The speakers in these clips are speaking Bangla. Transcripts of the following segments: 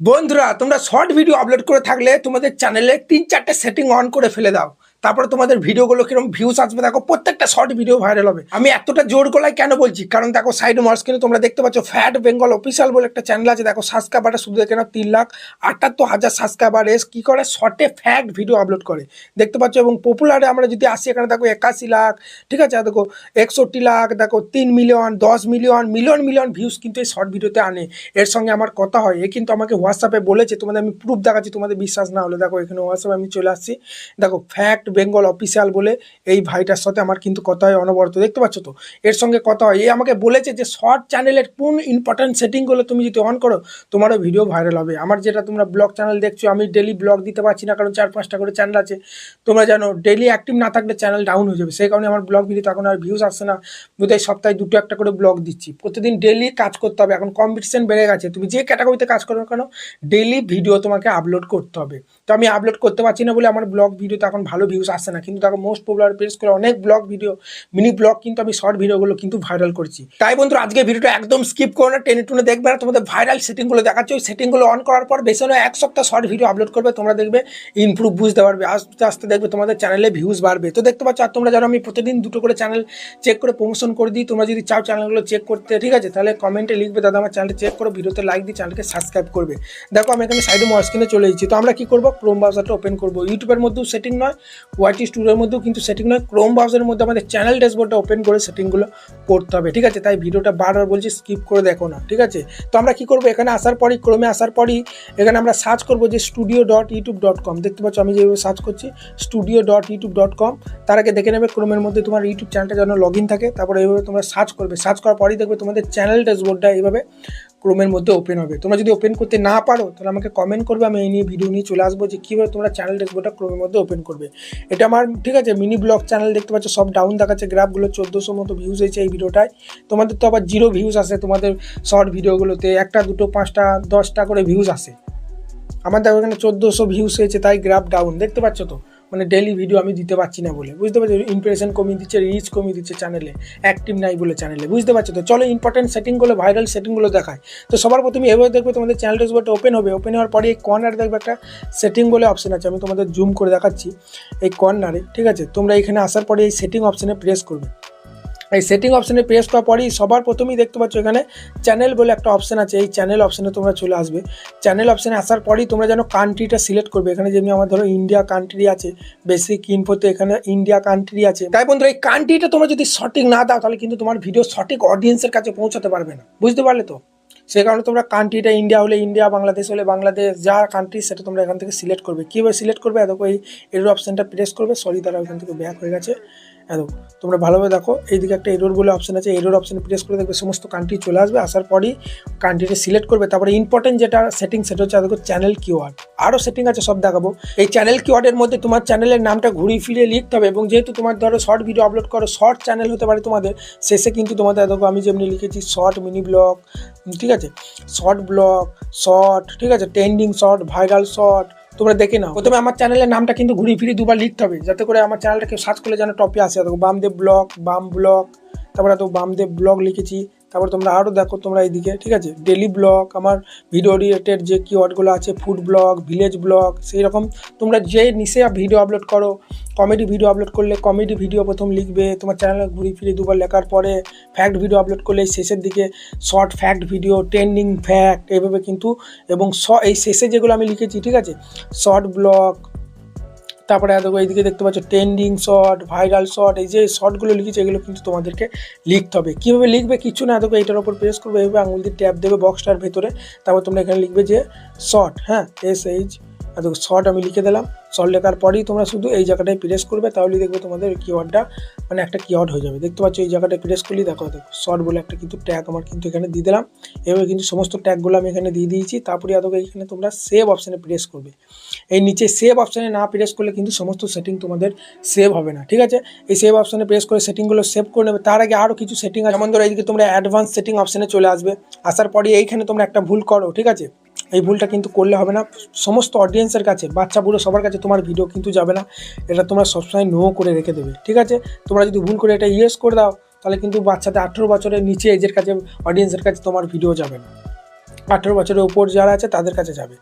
বন্ধুরা, তোমরা শর্ট ভিডিও আপলোড করে থাকলে তোমাদের চ্যানেলে তিন চারটে সেটিং অন করে ফেলে দাও। তারপরে তোমাদের ভিডিওগুলো কীরকম ভিউজ আসবে, দেখো প্রত্যেকটা শর্ট ভিডিও ভাইরাল হবে। আমি এতটা জোর গলায় কেন বলছি? কারণ দেখো সাইডে মস্কিনে তোমরা দেখতে পাচ্ছ ফ্যাট বেঙ্গল অফিসিয়াল বলে একটা চ্যানেল আছে। দেখো সাবস্ক্রাইবারটা শুধু দেখে নাও, তিন লাখ আটাত্তর হাজার সাবস্ক্রাইবার এস, কী করে? শর্টে ফ্যাক্ট ভিডিও আপলোড করে। দেখতে পাচ্ছ, এবং পপুলারে আমরা যদি আসি, এখানে দেখো একাশি লাখ, ঠিক আছে? দেখো একষট্টি লাখ, দেখো তিন মিলিয়ন দশ মিলিয়ন মিলিয়ন মিলিয়ন ভিউজ কিন্তু এই শর্ট ভিডিওতে আনে। এর সঙ্গে আমার কথা হয়, এ কিন্তু আমাকে হোয়াটসঅ্যাপে বলেছে, তোমাদের আমি প্রুফ দেখাচ্ছি, তোমাদের বিশ্বাস না হলে। দেখো এখানে হোয়াটসঅ্যাপে আমি চলে আসছি। দেখো ফ্যাক্ট বেঙ্গল অফিসিয়াল বলে এই ভাইটার সাথে আমার কিন্তু কথা হয় অনবরত। দেখতে পাচ্ছ তো? এর সঙ্গে কথা হয়। এ আমাকে বলেছে যে শর্ট চ্যানেলের কোন ইম্পর্টেন্ট সেটিংগুলো তুমি যদি অন করো, তোমারও ভিডিও ভাইরাল হবে। আমার যেটা তোমরা ব্লগ চ্যানেল দেখছ, আমি ডেলি ব্লগ দিতে পারছি না, কারণ চার পাঁচটা করে চ্যানেল আছে। তোমরা জানো ডেলি অ্যাক্টিভ না থাকলে চ্যানেল ডাউন হয়ে যাবে। সেই কারণে আমার ব্লগ ভিডিও এখন আর ভিউজ আসছে না। বোধহয় সপ্তাহে দুটো একটা করে ব্লগ দিচ্ছি। প্রতিদিন ডেলি কাজ করতে হবে। এখন কম্পিটিশন বেড়ে গেছে। তুমি যে ক্যাটাগরিতে কাজ করো কেন ডেলি ভিডিও তোমাকে আপলোড করতে হবে। তো আমি আপলোড করতে পারছি না বলে আমার ব্লগ ভিডিওতে এখন ভালো ভিউজ আসছে না। কিন্তু দেখো মোস্ট পপুলার পেজ করে অনেক ব্লগ ভিডিও মিনি ব্লগ কিন্তু আমি শর্ট ভিডিওগুলো কিন্তু ভাইরাল করছি। তাই বন্ধু আজকে ভিডিওটা একদম স্কিপ করো না টেনে টুনে দেখবে না, তোমাদের ভাইরাল সেটিংগুলো দেখাচ্ছে। ওই সেটিংগুলো অন করার পর বেশি হলে এক সপ্তাহ শর্ট ভিডিও আপলোড করবে, তোমরা দেখবে ইমপ্রুভ বুঝতে পারবে। আস্তে আস্তে দেখবে তোমাদের চ্যানেলে ভিউজ বাড়বে। তো দেখতে পাচ্ছ, আর তোমরা জানো আমি প্রতিদিন দুটো করে চ্যানেল চেক করে প্রমোশন করে দিই, তোমরা যদি চাও চ্যানেলগুলো চেক করতে, ঠিক আছে? তাহলে কমেন্টে লিখবে, দাদা, আমার চ্যানেলটা চেক করো ভিডিওতে লাইক দিয়ে চ্যানেলকে সাবস্ক্রাইব করবে। দেখো, আমি এখানে সাইডে মর স্ক্রিনে চলে এসেছি। তো আমরা কি করব? ক্রোম ব্রাউজারটা ওপেন করব। ইউটিউবের মধ্যেও সেটিং নয় ওয়াইটি স্টুডিওর মধ্যেও কিন্তু সেটিং নয় ক্রোম ব্রাউজারের মধ্যে আমাদের চ্যানেল ড্যাশবোর্ডটা ওপেন করে সেটিংগুলো করতে হবে, ঠিক আছে? তাই ভিডিওটা বারবার বলছি স্কিপ করে দেখো না, ঠিক আছে? তো আমরা কি করব? এখানে আসার পরই ক্রোমে আসার পরই, এখানে আমরা সার্চ করব যে studio dot YouTube dot com দেখতে পাচ্ছ, আমি যেভাবে সার্চ করছি studio dot YouTube dot com তার আগে দেখে নেবে ক্রোমের মধ্যে তোমার ইউটিউব চ্যানেলটা যেন লগ ইন থাকে, তারপরে এইভাবে তোমরা সার্চ করবে। সার্চ করার পরই দেখবে তোমাদের চ্যানেল ড্যাশবোর্ডটা এইভাবে ক্রোমের মধ্যে ওপেন হবে। তোমরা যদি ওপেন করতে না পারো, তাহলে আমাকে কমেন্ট করবে, আমি এই নিয়ে ভিডিও নিয়ে চলে আসব যে কীভাবে তোমরা চ্যানেল ড্যাশবোর্ডটা ক্রোমের মধ্যে ওপেন করবে। এটা আমার, ঠিক আছে মিনি ব্লগ চ্যানেল দেখতে পাচ্ছ, সব ডাউন দেখাচ্ছে গ্রাফগুলো চোদ্দোশো মতো ভিউজ হয়েছে এই ভিডিওটায় তোমাদের তো আবার জিরো ভিউজ আসে তোমাদের শর্ট ভিডিওগুলোতে একটা, দুটো, পাঁচটা, দশটা করে ভিউজ আসে। আমার দেখো এখানে চোদ্দোশো ভিউজ হয়েছে, তাই গ্রাফ ডাউন দেখতে পাচ্ছ তো? মানে ডেলি ভিডিও আমি দিতে পারছি না বলে। বুঝতে পারছ? ইমপ্রেশন কমিয়ে দিচ্ছে রিচ কমিয়ে দিচ্ছে চ্যানেলে অ্যাক্টিভ নাই বলে চ্যানেলে বুঝতে পারছ তো? চলো ইম্পর্টেন্ট সেটিংগুলো ভাইরাল সেটিংগুলো দেখায় তো সবার প্রথমে এভাবে দেখবে তোমাদের চ্যানেল ড্যাশবোর্ডটা ওপেন হবে। ওপেন হওয়ার পরে এই কর্নার দেখবে একটা সেটিং বলে অপশন আছে। আমি তোমাদের জুম করে দেখাচ্ছি এই কর্নারে ঠিক আছে? তোমরা এখানে আসার পরে এই সেটিং অপশানে প্রেস করবে। এই সেটিং অপশানে প্রেস করার পরেই সবার প্রথমেই দেখতে পাচ্ছ এখানে চ্যানেল বলে একটা অপশান আছে। এই চ্যানেল অপশানে তোমরা চলে আসবে। চ্যানেল অপশানে আসার পরই তোমরা যেন কান্ট্রিটা সিলেক্ট করবে। এখানে যেমনি আমার ধরো ইন্ডিয়া কান্ট্রি আছে বেসিক ইনফোতে এখানে ইন্ডিয়া কান্ট্রি আছে। তাই বন্ধুরা, এই কান্ট্রিটা তোমরা যদি সঠিক না দাও, তাহলে কিন্তু তোমার ভিডিও সঠিক অডিয়েন্সের কাছে পৌঁছাতে পারবে না। বুঝতে পারলে তো? সেই কারণে তোমরা কান্ট্রিটা ইন্ডিয়া হলে ইন্ডিয়া বাংলাদেশ হলে বাংলাদেশ যা কান্ট্রি সেটা তোমরা এখান থেকে সিলেক্ট করবে। কীভাবে সিলেক্ট করবে? দেখো এই এরোর অপশানটা প্রেস করবে। সরি তারা ওখান থেকে ব্যাক হয়ে গেছে। দেখো তোমরা ভালোভাবে দেখো, এইদিকে একটা এরোর বলে অপশন আছে এরোর অপশানে প্রেস করে দেখবে সমস্ত কান্ট্রি চলে আসবে, আসার পরই কান্ট্রিটা সিলেক্ট করবে। তারপরে ইম্পর্টেন্ট যেটা সেটিং সেটা হচ্ছে দেখো চ্যানেল কিওয়ার্ড আরও সেটিং আছে, সব দেখাবো। এই চ্যানেল কিওয়ার্ডের মধ্যে তোমার চ্যানেলের নামটা ঘুরিয়ে ফিরিয়ে লিখতে হবে এবং যেহেতু তোমার ধরো শর্ট ভিডিও আপলোড করো শর্ট চ্যানেল হতে পারে তোমাদের, শেষে কিন্তু তোমাদের দেখো আমি যেমনি লিখেছি শর্ট মিনি ব্লগ ঠিক আছে? শর্ট ব্লগ শর্ট ঠিক আছে? ট্রেন্ডিং শর্ট ভাইরাল শর্ট তোমরা দেখে নাও। প্রথমে আমার চ্যানেলের নামটা কিন্তু ঘুরিয়ে ফিরিয়ে দুবার লিখতে হবে, যাতে করে আমার চ্যানেলটা কেউ সার্চ করলে যেন টপে আসে। দেখো বামদেব ব্লগ বাম ব্লগ তারপরে তো বামদেব ব্লগ লিখেছি। তারপর তোমরা আরও দেখো তোমরা এইদিকে, ঠিক আছে? ডেলি ব্লগ আমার ভিডিও রিলেটেড যে কিওয়ার্ডগুলো আছে ফুড ব্লগ ভিলেজ ব্লগ সেই রকম তোমরা যে নিশে ভিডিও আপলোড করো কমেডি ভিডিও আপলোড করলে কমেডি ভিডিও প্রথম লিখবে, তোমার চ্যানেলে ঘুরিয়ে ফিরে দুবার লেখার পরে ফ্যাক্ট ভিডিও আপলোড করলে শেষের দিকে short fact video trending fact এইভাবে কিন্তু, এবং স, এই শেষে যেগুলো আমি লিখেছি, ঠিক আছে? শর্ট ব্লগ তারপরে দেখো এইদিকে দেখতে পাচ্ছ ট্রেন্ডিং শর্ট ভাইরাল শর্ট এই যে শর্টগুলো লিখেছে, এগুলো কিন্তু তোমাদেরকে লিখতে হবে। কীভাবে লিখবে কিছু না দেখো এইটার ওপর প্রেস করবে এইভাবে আঙুল দিয়ে ট্যাপ দেবে বক্সটার ভেতরে। তারপর তোমরা এখানে লিখবে যে শর্ট হ্যাঁ এস এইচ আর দেখো শর্ট আমি লিখে দিলাম। শর্ট লেখার পরেই তোমরা শুধু এই জায়গাটায় প্রেস করবে, তাহলেই দেখবে তোমাদের কিওয়ার্ডটা মানে একটা কিওয়ার্ড হয়ে যাবে। দেখতে পাচ্ছ এই জায়গাটায় প্রেস করলেই দেখো দেখো শর্ট বলে একটা কিন্তু ট্যাগ আমার কিন্তু এখানে দিয়ে দিলাম। এভাবে কিন্তু সমস্ত ট্যাগগুলো আমি এখানে দিয়ে দিয়েছি। তারপরে আদৌ এখানে তোমরা সেভ অপশানে প্রেস করবে। এই নিচে সেভ অপশানে না প্রেস করলে কিন্তু সমস্ত সেটিং তোমাদের সেভ হবে না, ঠিক আছে? এই সেভ অপশানে প্রেস করে সেটিংগুলো সেভ করে নেবে। তার আগে আরও কিছু সেটিং আছে। যেমন ধরো এইদিকে তোমরা অ্যাডভান্স সেটিং অপশানে চলে আসবে। আসার পরে এইখানে তোমরা একটা ভুল করো, ঠিক আছে? এই ভুলটা কিন্তু করলে হবে না। সমস্ত অডিয়েন্সের কাছে, বাচ্চা বুড়ো সবার কাছে তোমার ভিডিও কিন্তু যাবে না। এটা তোমরা সবসময় নো করে রেখে দেবে, ঠিক আছে? তোমরা যদি ভুল করে এটা ইয়েস করে দাও, তাহলে কিন্তু বাচ্চাদের আঠেরো বছরের নিচে এজের কাছে অডিয়েন্সের কাছে তোমার ভিডিও যাবে না। আঠেরো বছরের উপর যারা আছে তাদের কাছে যাবে।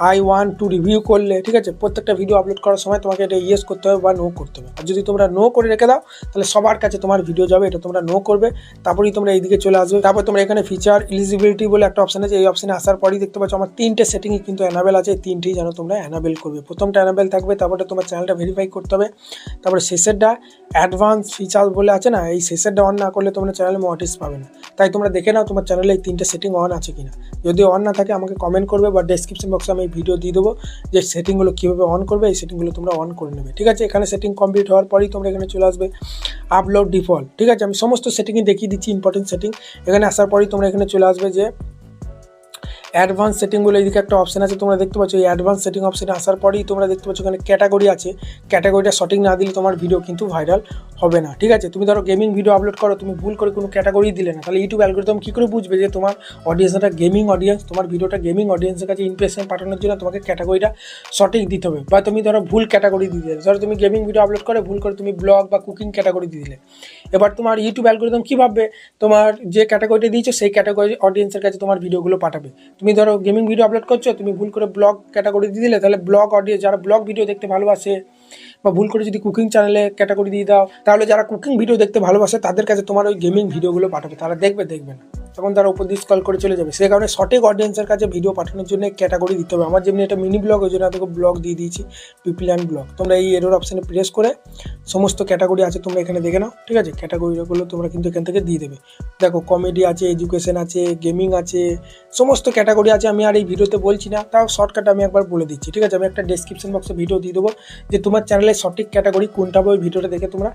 আই ওয়ান টু রিভিউ করলে, ঠিক আছে? প্রত্যেকটা ভিডিও আপলোড করার সময় তোমাকে এটা ইয়েস করতে হবে বা নো করতে হবে। আর যদি তোমরা নো করে রেখে দাও, তাহলে সবার কাছে তোমার ভিডিও যাবে, এটা তোমরা নো করবে। তারপরেই তোমরা এইদিকে চলে আসবে। তারপর তোমরা এখানে ফিচার এলিজিবিলিটি বলে একটা অপশন আছে। এই অপশানে আসার পরেই দেখতে পাচ্ছ আমার তিনটে সেটিংই কিন্তু অ্যানাবেল আছে। এই তিনটেই যেন তোমরা অ্যানাবেল করবে। প্রথমটা অ্যানাবেল থাকবে তারপরে তোমার চ্যানেলটা ভেরিফাই করতে হবে। তারপরে শেষেরটা অ্যাডভান্স ফিচার বলে আছে না, এই শেষেরটা অন না করলে তোমরা চ্যানেলে মোটিস পাবে না। তাই তোমরা দেখে নাও তোমার চ্যানেলে এই তিনটে সেটিং অন আছে কিনা। যদি অন না থাকে, আমাকে কমেন্ট করবে বা ডেসক্রিপশন বক্সে আমি ভিডিও দিয়ে দেবো যে সেটিংগুলো কীভাবে অন করবে, এই সেটিংগুলো তোমরা অন করে নেবে। ঠিক আছে? এখানে সেটিং কমপ্লিট হওয়ার পরেই তোমরা এখানে চলে আসবে। আপলোড ডিফল্ট ঠিক আছে? আমি সমস্ত সেটিংই দেখিয়ে দিচ্ছি ইম্পর্টেন্ট সেটিং এখানে আসার পরেই তোমরা এখানে চলে আসবে যে অ্যাডভান্স সেটিং বলে এদিকে একটা অপশন আছে, তোমরা দেখতে পাচ্ছ, এই অ্যাডভান্স সেটিং অপশনে আসার পরেই তোমরা দেখতে পাচ্ছ এখানে ক্যাটাগরি আছে। ক্যাটাগরিটা সঠিক না দিলে তোমার ভিডিও কিন্তু ভাইরাল হবে না, ঠিক আছে? তুমি ধরো গেমিং ভিডিও আপলোড করো, তুমি ভুল করে কোনো ক্যাটাগরি দিলে না, তাহলে ইউটিউব অ্যালগোরিদম কী করে বুঝবে যে তোমার অডিয়েন্সটা গেমিং অডিয়েন্স তোমার ভিডিওটা গেমিং অডিয়েন্সের কাছে ইমপ্রেশন পাঠানোর জন্য তোমাকে ক্যাটাগরিটা সঠিক দিতে হবে। বা তুমি ধরো ভুল ক্যাটাগরি দিয়ে দিলে, ধরো তুমি গেমিং ভিডিও আপলোড করে, ভুল করে তুমি ব্লগ বা কুকিং ক্যাটাগরি দিয়ে দিলে। এবার তোমার ইউটিউব অ্যালগোরিদম কী ভাববে? তোমার যে ক্যাটাগরিটা দিয়েছ, সেই ক্যাটাগরি অডিয়েন্সের কাছে তোমার ভিডিওগুলো পাঠাবে। তুমি ধরো গেমিং ভিডিও আপলোড করছ, তুমি ভুল করে ব্লগ ক্যাটাগরি দিয়ে দিলে, তাহলে ব্লগ অডিয়েন্স যারা ব্লগ ভিডিও দেখতে ভালোবাসে, বা ভুল করে যদি কুকিং চ্যানেলে ক্যাটাগরি দিয়ে দাও, তাহলে যারা কুকিং ভিডিও দেখতে ভালোবাসে, তাদের কাছে তোমার ওই গেমিং ভিডিওগুলো পাঠাবে। তারা দেখবে দেখবে না। তখন তারা উপর দিয়ে স্কল করে চলে যাবে। সেই কারণে সঠিক অডিয়েন্সের কাছে ভিডিও পাঠানোর জন্য ক্যাটাগরি দিতে হবে। আমার যেমনি একটা মিনি ব্লগ ওই জন্য তোকে ব্লগ দিয়ে দিয়েছি পিপল অ্যান্ড ব্লগ তোমরা এই এরোর অপশানে প্রেস করে সমস্ত ক্যাটাগরি আছে, তোমরা এখানে দেখে নাও, ঠিক আছে? ক্যাটাগরিগুলো তোমরা কিন্তু এখান থেকে দিয়ে দেবে। দেখো কমেডি আছে এডুকেশন আছে গেমিং আছে, সমস্ত ক্যাটাগরি আছে, আমি আর এই ভিডিওতে বলছি না, তাও শর্টকাট আমি একবার বলে দিচ্ছি, ঠিক আছে? আমি একটা ডেসক্রিপশন বক্সে ভিডিও দিয়ে দেবো যে তোমার চ্যানেলের সঠিক ক্যাটাগরি কোনটা হবে, ওই ভিডিওটা দেখে তোমরা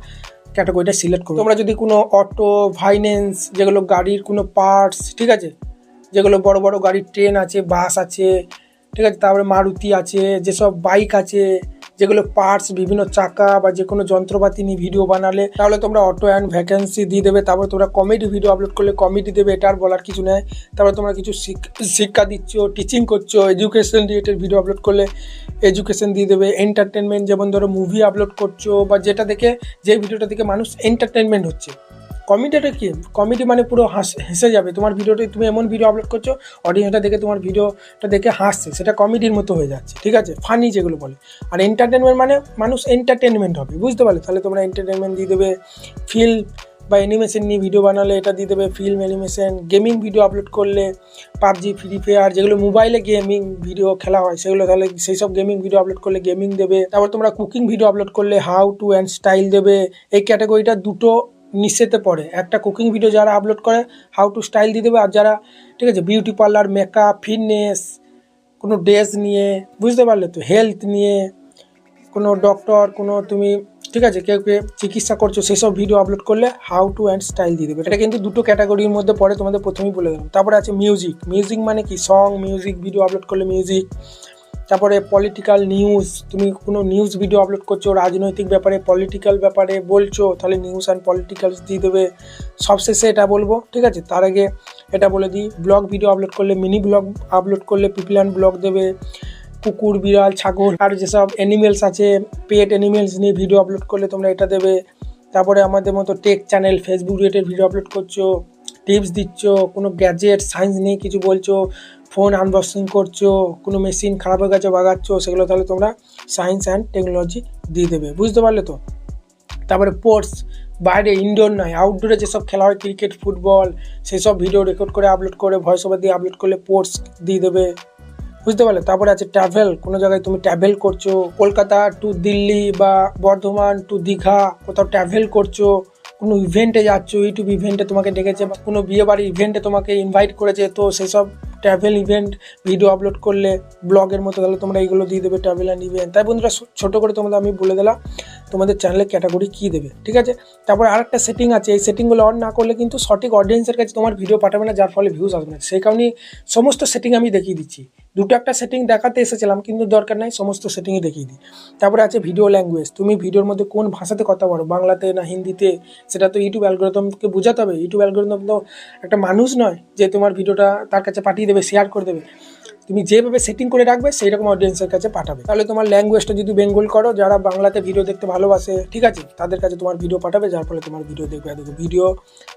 ক্যাটাগরিটা সিলেক্ট করো। তোমরা যদি কোনো অটো ফাইন্যান্স যেগুলো গাড়ির কোনো পার্টস ঠিক আছে? যেগুলো বড় বড় গাড়ির ট্রেন আছে বাস আছে, ঠিক আছে? তারপরে মারুতি আছে, যেসব বাইক আছে যেগুলো পার্টস বিভিন্ন চাকা বা যে কোনো যন্ত্রপাতি নিয়ে ভিডিও বানালে, তাহলে তোমরা অটো অ্যান্ড ভ্যাকেন্সি দিয়ে দেবে, তারপরে তোমরা কমেডি ভিডিও আপলোড করলে কমেডি দেবে, এটা আর বলার কিছু নেই। তারপরে তোমরা কিছু শিক- শিক্ষা দিচ্ছ টিচিং করছ এডুকেশন রিলেটেড ভিডিও আপলোড করলে এডুকেশন দিয়ে দেবে। এন্টারটেনমেন্ট যেমন ধরো মুভি আপলোড করছ বা যেটা দেখে, যে ভিডিওটা দেখে মানুষ এন্টারটেনমেন্ট হচ্ছে। কমেডিটা কি? কমেডি মানে পুরো হাস, হেসে যাবে। তোমার ভিডিওটা তুমি এমন ভিডিও আপলোড করছ অডিয়েন্সটা দেখে তোমার ভিডিওটা দেখে হাসছে। সেটা কমেডির মতো হয়ে যাচ্ছে, ঠিক আছে? ফানি যেগুলো বলে। আর এন্টারটেনমেন্ট মানে মানুষ এন্টারটেনমেন্ট হবে, বুঝতে পারলে? তাহলে তোমরা এন্টারটেনমেন্ট দিয়ে দেবে ফিল বা অ্যানিমেশন নিয়ে ভিডিও বানালে, এটা দিয়ে দেবে film animation gaming video upload করলে, পাবজি ফ্রি ফায়ার যেগুলো মোবাইলে গেমিং ভিডিও খেলা হয়, সেগুলো তাহলে সেই সব গেমিং ভিডিও আপলোড করলে গেমিং দেবে। তারপর তোমরা কুকিং ভিডিও আপলোড করলে হাউ টু অ্যান্ড স্টাইল দেবে। এই ক্যাটাগরিটা দুটো নিশ্চেতে পড়ে। একটা কুকিং ভিডিও যারা আপলোড করে হাউ টু স্টাইল দিয়ে দেবে। আর যারা, ঠিক আছে বিউটি পার্লার মেকআপ ফিটনেস কোনো ড্রেস নিয়ে, বুঝতে পারলে তো হেলথ নিয়ে, কোনো ডক্টর কোনো তুমি, ঠিক আছে, কেউ কে চিকিৎসা করছ, সেসব ভিডিও আপলোড করলে হাউ টু অ্যান্ড স্টাইল দিয়ে দেবে। এটা কিন্তু দুটো ক্যাটাগরির মধ্যে পড়ে, তোমাদের প্রথমেই বলে দিলাম তারপরে আছে মিউজিক মিউজিক মানে কি? সং মিউজিক ভিডিও আপলোড করলে মিউজিক তারপরে পলিটিক্যাল নিউজ তুমি কোনো নিউজ ভিডিও আপলোড করছ, রাজনৈতিক ব্যাপারে পলিটিক্যাল ব্যাপারে বলছো, তাহলে নিউজ অ্যান্ড পলিটিক্যালস দিয়ে দেবে। সবশেষে এটা বলব, ঠিক আছে? তার আগে এটা বলে দিই ব্লগ ভিডিও আপলোড করলে মিনি ব্লগ আপলোড করলে পিপল অ্যান্ড ব্লগ দেবে। কুকুর, বিড়াল, ছাগল, আর যেসব অ্যানিমেলস আছে পেট অ্যানিমেলস নিয়ে ভিডিও আপলোড করলে তোমরা এটা দেবে। তারপরে আমাদের মতো tech channel Facebook related video upload করছ টিপস দিচ্ছ, কোনো গ্যাজেট সায়েন্স নিয়ে কিছু বলছো ফোন আনবক্সিং করছ, কোনো মেশিন খারাপ হয়ে গেছে বাগাচ্ছ, সেগুলো তাহলে তোমরা সায়েন্স অ্যান্ড টেকনোলজি দিয়ে দেবে, বুঝতে পারলে তো? তারপরে স্পোর্টস বাইরে ইনডোর নয় আউটডোরে যেসব খেলা হয় ক্রিকেট ফুটবল সেসব ভিডিও রেকর্ড করে আপলোড করে ভয়েস ওভার দিয়ে আপলোড করলে স্পোর্টস দিয়ে দেবে, বুঝতে পারলে? তারপরে আছে ট্রাভেল কোনো জায়গায় তুমি ট্রাভেল করছ, কলকাতা টু দিল্লি বা বর্ধমান টু দীঘা, কোথাও ট্রাভেল করছ কোনো ইভেন্টে যাচ্ছ ইউটিউব ইভেন্টে তোমাকে ডেকেছে বা কোনো বিয়ে বাড়ির ইভেন্টে তোমাকে ইনভাইট করেছে, তো সেসব ট্রাভেল ইভেন্ট ভিডিও আপলোড করলে ব্লগের মতো তাহলে তোমরা এইগুলো দিয়ে দেবে ট্রাভেল অ্যান্ড ইভেন্ট তাই বন্ধুরা, ছোটো করে তোমাদের আমি বলে দিলাম তোমাদের চ্যানেলের ক্যাটাগরি কী দেবে, ঠিক আছে? তারপর আরেকটা সেটিং আছে, এই সেটিংগুলো অন না করলে কিন্তু সঠিক অডিয়েন্সের কাছে তোমার ভিডিও পাঠাবে না, যার ফলে ভিউজ আসবে না। সেই কারণে সমস্ত সেটিং আমি দেখিয়ে দিচ্ছি। দুটো একটা সেটিং দেখাতে এসেছিলাম, কিন্তু দরকার নাই, সমস্ত সেটিংই দেখিয়ে দিই। তারপরে আছে ভিডিও ল্যাঙ্গুয়েজ তুমি ভিডিওর মধ্যে কোন ভাষাতে কথা বলো, বাংলাতে না হিন্দিতে? সেটা তো ইউটিউব অ্যালগোরিদমকে বোঝাতে হবে। ইউটিউব অ্যালগোরিদম তো একটা মানুষ নয় যে তোমার ভিডিওটা তার কাছে পাঠিয়ে দেবে শেয়ার করে দেবে। তুমি যেভাবে সেটিং করে রাখবে সেই রকম অডিয়েন্সের কাছে পাঠাবে। তাহলে তোমার ল্যাঙ্গুয়েজটা যদি বেঙ্গল করো, যারা বাংলাতে ভিডিও দেখতে ভালোবাসে, ঠিক আছে? তাদের কাছে তোমার ভিডিও পাঠাবে, যার ফলে তোমার ভিডিও দেখবে। দেখো ভিডিও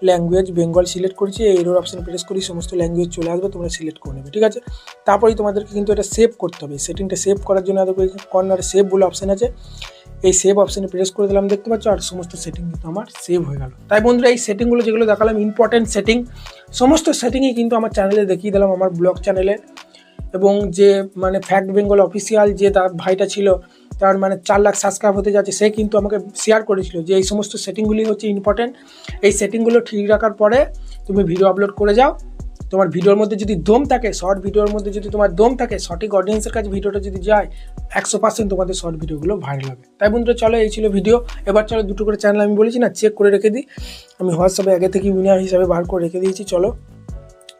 ল্যাঙ্গুয়েজ বেঙ্গল সিলেক্ট করেছি, এই এরোর অপশন প্রেস করি, সমস্ত ল্যাঙ্গুয়েজ চলে আসবে, তোমরা সিলেক্ট করে নেবে, ঠিক আছে? তারপরেই তোমাদেরকে কিন্তু এটা সেভ করতে হবে। সেটিংটা সেভ করার জন্য কর্নারে সেভ বলে অপশন আছে। এই সেভ অপশানে প্রেস করে দিলাম, দেখতে পাচ্ছ? আর সমস্ত সেটিং কিন্তু আমার সেভ হয়ে গেল। তাই বন্ধুরা, এই সেটিংগুলো যেগুলো দেখালাম ইম্পর্টেন্ট সেটিং সমস্ত সেটিংই কিন্তু আমার চ্যানেলে দেখিয়ে দিলাম, আমার ব্লগ চ্যানেলে এবং যে মানে ফ্যাক্ট বেঙ্গল অফিসিয়াল যে তার ভাইটা ছিল, তার মানে চার লাখ সাবস্ক্রাইব হতে যাচ্ছে, সে কিন্তু আমাকে শেয়ার করেছিল যে এই সমস্ত সেটিংগুলি হচ্ছে ইম্পর্টেন্ট এই সেটিংগুলো ঠিক রাখার পরে তুমি ভিডিও আপলোড করে যাও। তোমার ভিডিওর মধ্যে যদি দম থাকে শর্ট ভিডিওর মধ্যে যদি তোমার দম থাকে, সঠিক অডিয়েন্সের কাছে ভিডিওটা যদি যায়, একশো পার্সেন্ট তোমাদের শর্ট ভিডিওগুলো ভাইরাল হবে। তাই বন্ধুরা, চলো, এই ছিল ভিডিও এবার চলো, দুটো করে চ্যানেল আমি বলেছি না চেক করে রেখে দিই। আমি হোয়াটসঅ্যাপে আগে থেকে উইনার হিসাবে বার করে রেখে দিয়েছি, চলো।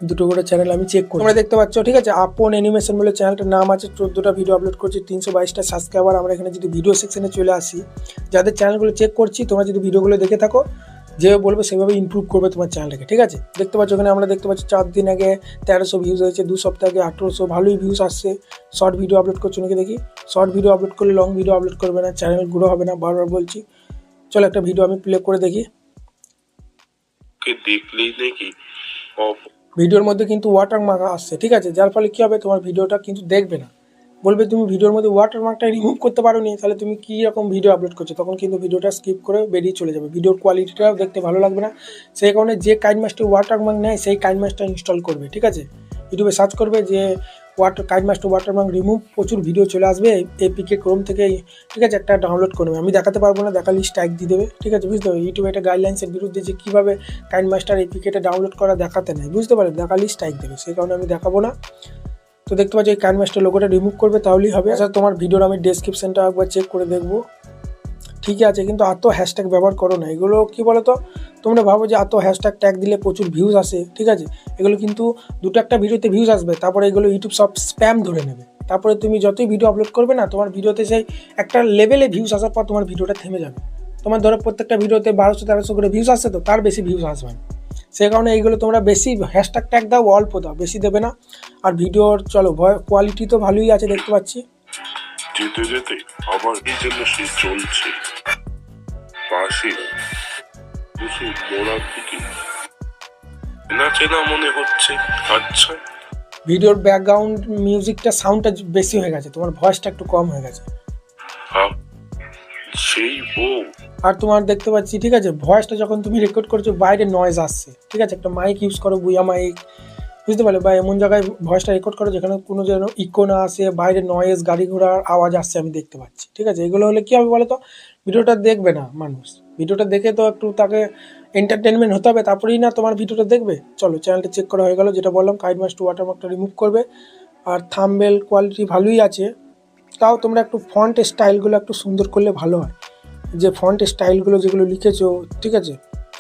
দুটো করে চ্যানেল আমি চেক করি তোমরা দেখতে পাচ্ছ ঠিক আছে? আপন অ্যানিমেশন বলে চ্যানেলটার নাম আছে চোদ্দোটা ভিডিও আপলোড করছি তিনশো বাইশটা সাবস্ক্রাইবার আমরা এখানে যদি ভিডিও সেকশনে চলে আসি যাদের চ্যানেলগুলো চেক করছি তোমরা যদি ভিডিওগুলো দেখে থাকো যে বলবে সেভাবে ইমপ্রুভ করবে তোমার চ্যানেলটাকে ঠিক আছে? দেখতে পাচ্ছ ওখানে আমরা দেখতে পাচ্ছি চার দিন আগে তেরোশো ভিউজ হয়েছে দু সপ্তাহ আগে আঠেরোশো ভালোই ভিউজ আসছে। শর্ট ভিডিও আপলোড করছ নাকি দেখি? শর্ট ভিডিও আপলোড করলে লং ভিডিও আপলোড করবে না চ্যানেল গ্রো হবে না বারবার বলছি। চলো একটা ভিডিও আমি প্লে করে দেখি। কে দেখলেই নাকি অপ ভিডিওর মধ্যে কিন্তু ওয়াটারমার্ক আসছে, ঠিক আছে? যার ফলে কী হবে? তোমার ভিডিওটা কিন্তু দেখবে না। বলবে, তুমি ভিডিওর মধ্যে ওয়াটারমার্কটা রিমুভ করতে পারো নি তাহলে তুমি কী রকম ভিডিও আপলোড করছ? তখন কিন্তু ভিডিওটা স্কিপ করে বেরিয়ে চলে যাবে। ভিডিওর কোয়ালিটিটাও দেখতে ভালো লাগবে না। সেই কারণে যে কাইন মাসটি ওয়াটারমার্ক নেয়, সেই কাইন মাসটা ইনস্টল করবে, ঠিক আছে? ইউটিউবে সার্চ করবে যে water KineMaster watermark remove প্রচুর ভিডিও চলে আসবে। এপিকে ক্রোম থেকে, ঠিক আছে, একটা ডাউনলোড করবে আমি দেখাতে পারব না, দেখালে স্ট্রাইক দিয়ে দেবে। ঠিক আছে, বুঝতে পারবে ইউটিউবে একটা গাইডলাইন্সের বিরুদ্ধে যে কীভাবে কাইন মাস্টার এপিকেটা ডাউনলোড করা দেখাতে নেয়, বুঝতে পারবে দেখালেই স্ট্রাইক দেবে, সেই কারণে আমি দেখাবো না। তো দেখতে পাচ্ছি, এই কাইন মাস্টার লোগোটা রিমুভ করবে, তাহলেই হবে। আচ্ছা তোমার ভিডিওর আমি ডেসক্রিপশনটা একবার চেক করে দেখব। ঠিকই আছে, কিন্তু এত হ্যাশট্যাগ ব্যবহার করো না। এগুলো কি বলো তো তোমরা ভাবো যে এত হ্যাশট্যাগ ট্যাগ দিলে প্রচুর ভিউজ আসে, ঠিক আছে? এগুলো কিন্তু দুটো একটা ভিডিওতে ভিউজ আসবে, তারপরে এগুলো ইউটিউব সব স্প্যাম ধরে নেবে। তারপরে তুমি যতই ভিডিও আপলোড করবে না, তোমার ভিডিওতে সেই একটা লেভেলে ভিউজ আসার পর তোমার ভিডিওটা থেমে যাবে। তোমার ধরো প্রত্যেকটা ভিডিওতে বারোশো, তেরোশো করে ভিউজ আসছে তো, তার বেশি ভিউজ আসবে না। সেই কারণে এইগুলো তোমরা বেশি হ্যাশট্যাগ ট্যাগ দাও, অল্প দাও, বেশি দেবে না। আর ভিডিওর চলো কোয়ালিটি তো ভালোই আছে, দেখতে পাচ্ছি। যেতে যেতে আবার এই জন্য সে চলছে। পাশে কিছু মোড়ার দিকে। চেনা চেনা মনে হচ্ছে। আচ্ছা। ভিডিওর ব্যাকগ্রাউন্ড মিউজিকটা সাউন্ডটা বেশি হয়ে গেছে। তোমার ভয়েসটা একটু কম হয়ে গেছে। সেই বউ। আর তোমার দেখতে পাচ্ছি ঠিক আছে? ভয়েসটা যখন তুমি রেকর্ড করছ বাইরে নয়েজ আসছে। ঠিক আছে? একটা মাইক ইউজ করো বুয়া মাইক বুঝতে পারলে? বা এমন জায়গায় ভয়েসটা রেকর্ড করো যেখানে কোনো যেন ইকো না আসে, বাইরে নয়েজ গাড়ি ঘোড়ার আওয়াজ আসছে আমি দেখতে পাচ্ছি। ঠিক আছে? এগুলো হলে কী হবে বলো তো ভিডিওটা দেখবে না মানুষ। ভিডিওটা দেখে তো একটু তাকে এন্টারটেনমেন্ট হতে হবে, তারপরেই না তোমার ভিডিওটা দেখবে। চলো চ্যানেলটা চেক করা হয়ে গেল, যেটা বললাম কাইড মাস্ট ওয়াটারমার্কটা রিমুভ করবে। আর থামবেল কোয়ালিটি ভালোই আছে। তাও তোমরা একটু ফন্ট স্টাইলগুলো একটু সুন্দর করলে ভালো হয়। যে ফন্ট স্টাইলগুলো যেগুলো লিখেছো, ঠিক আছে?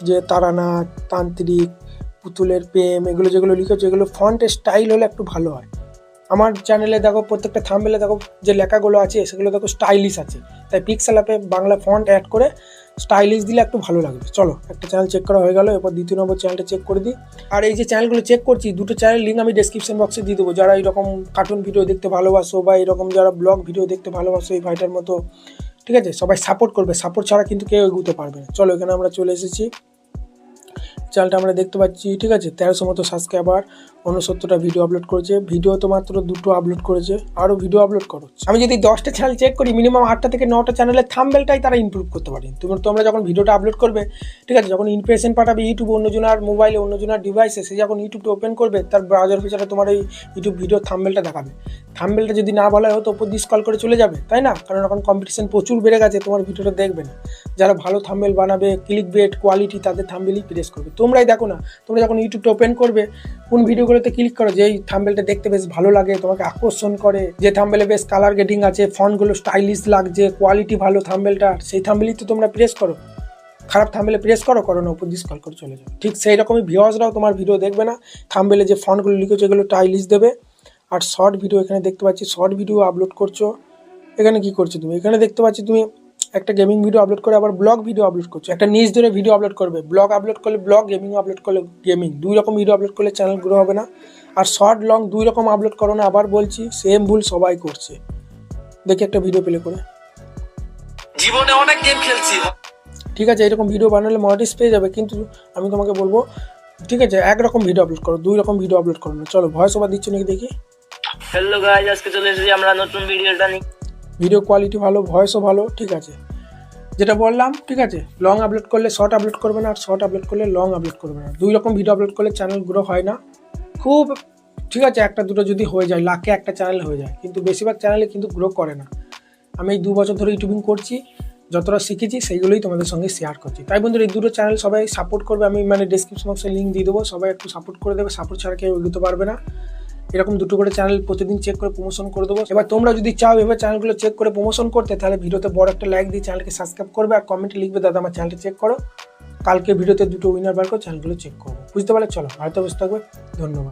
যে তারানাথ, তান্ত্রিক পুতুলের প্রেম, এগুলো যেগুলো লিখেছো, এগুলো ফন্ট স্টাইল হলে একটু ভালো হয়। আমার চ্যানেলে দেখো, প্রত্যেকটা থাম্বেলে দেখো, যে লেখাগুলো আছে, সেগুলো দেখো স্টাইলিশ আছে। তাই পিক্সেল অ্যাপে বাংলা ফন্ট অ্যাড করে স্টাইলিশ দিলে একটু ভালো লাগবে। চলো, একটা চ্যানেল চেক করা হয়ে গেল, এরপর দ্বিতীয় নম্বর চ্যানেলটা চেক করে দিই। আর এই যে চ্যানেলগুলো চেক করছি, দুটো চ্যানেল লিঙ্ক আমি ডেসক্রিপশন বক্সে দিয়ে দেবো। যারা এরকম কার্টুন ভিডিও দেখতে ভালোবাসো বা এরকম যারা ব্লগ ভিডিও দেখতে ভালোবাসো এই ভাইটার মতো, ঠিক আছে? সবাই সাপোর্ট করবে। সাপোর্ট ছাড়া কিন্তু কেউ এগোতে পারবে না। চলো, এখানে আমরা চলে এসেছি। চ্যানেলটা আমরা দেখতে পাচ্ছি ঠিক আছে? তেরোশো মতো সাবস্ক্রাইবার উনসত্তরটা ভিডিও আপলোড করেছে। ভিডিও তো মাত্র দুটো আপলোড করেছে। আরও ভিডিও আপলোড করো। আমি যদি দশটা চ্যানেল চেক করি মিনিমাম আটটা থেকে নটা চ্যানেলের থাম্বেলটাই তারা ইমপ্রুভ করতে পারে। তুমি তোমরা যখন ভিডিওটা আপলোড করবে, ঠিক আছে? যখন ইমপ্রেশন পাঠাবে ইউটিউব অন্যজনের মোবাইলে অন্যজনের ডিভাইসে সে যখন ইউটিউবটা ওপেন করবে, তার ব্রাউজার ফিচারে তোমার এই ইউটিউব ভিডিও থাম্বেলটা দেখাবে। থাম্বেলটা যদি না বলা হয়, তো ওপর দিয়ে স্কল করে চলে যাবে, তাই না? কারণ এখন কম্পিটিশন প্রচুর বেড়ে গেছে, তোমার ভিডিওটা দেখবে না। যারা ভালো থাম্বেল বানাবে ক্লিক বেট কোয়ালিটি তাদের থাম্বেলই প্রেস করবে। তোমরাই দেখো না, তোমরা যখন ইউটিউবটা ওপেন করবে, কোন ভিডিওগুলোতে ক্লিক করো যেই থাম্বেলটা দেখতে বেশ ভালো লাগে, তোমাকে আকর্ষণ করে। যে থাম্বেলে বেশ কালার গেটিং আছে ফন্টগুলো স্টাইলিশ লাগছে কোয়ালিটি ভালো থাম্বেলটার সেই থাম্বেলই তো তোমরা প্রেস করো। খারাপ থাম্বেলে প্রেস করো করো না উপর স্কল করে চলে যাবে। ঠিক সেই রকমই ভিউয়ার্সরাও তোমার ভিডিও দেখবে না থাম্বেলে যে ফন্টগুলো লিখেছো এগুলো স্টাইলিশ দেবে। আর শর্ট ভিডিও এখানে দেখতে পাচ্ছি শর্ট ভিডিও আপলোড করছ। এখানে কি করছ তুমি? এখানে দেখতে পাচ্ছি তুমি একটা গেমিং ভিডিও আপলোড করে আবার ব্লগ ভিডিও আপলোড করছ। একটা নিউজ ধরে ভিডিও আপলোড করবে। ব্লগ আপলোড করলে ব্লগ গেমিং আপলোড করলে গেমিং দুই রকম ভিডিও আপলোড করলে চ্যানেল গ্রো হবে না। আর শর্ট লং দুই রকম আপলোড করো না। আবার বলছি সেম ভুল সবাই করছে। দেখি একটা ভিডিও প্লে করে। জীবনে অনেক গেম খেলছি। ঠিক আছে এরকম ভিডিও বানালে মনিটাইজ পেয়ে যাবে। কিন্তু আমি তোমাকে বলব ঠিক আছে একরকম ভিডিও আপলোড করো দুই রকম ভিডিও আপলোড করো না। চলো ভয়েস ওভার দিচ্ছ নাকি দেখি? হ্যালো গাইজ আজকে চলে এসেছি আমরা নতুন ভিডিওটা নিয়ে। ভিডিও কোয়ালিটি ভালো ভয়েসও ভালো, ঠিক আছে। যেটা বললাম, ঠিক আছে লং আপলোড করলে শর্ট আপলোড করবে না, আর শর্ট আপলোড করলে লং আপলোড করবে না। দুই রকম ভিডিও আপলোড করলে চ্যানেল গ্রো হয় না। খুব, ঠিক আছে, একটা, দুটো যদি হয়ে যায়, লাখে একটা চ্যানেল হয়ে যায়, কিন্তু বেশিরভাগ চ্যানেলে কিন্তু গ্রো করে না। আমি এই দু বছর ধরে ইউটিউবিং করছি, যতটা শিখেছি, সেইগুলোই তোমাদের সঙ্গে শেয়ার করছি। তাই বন্ধুরা, এই দুটো চ্যানেল সবাই সাপোর্ট করবে, আমি মানে ডিসক্রিপশন বক্সে লিঙ্ক দিয়ে দেবো, সবাই একটু সাপোর্ট করে দেবে সাপোর্ট ছাড়া কেউ এগোতে পারবে না। এরকম দুটো করে চ্যানেল প্রতিদিন চেক করে প্রমোশন করে দেবো। এবার তোমরা যদি চাও এবার চ্যানেলগুলো চেক করে প্রমোশন করতে, তাহলে ভিডিওতে বড় একটা লাইক দিয়ে চ্যানেলকে সাবস্ক্রাইব করবে আর কমেন্টে লিখবে, দাদা, আমার চ্যানেলটা চেক করো। কালকে ভিডিওতে দুটো উইনার বার করে চ্যানেলগুলো চেক করব বুঝতে পারলে? চলো, ভারতে বসে থাকবে। ধন্যবাদ।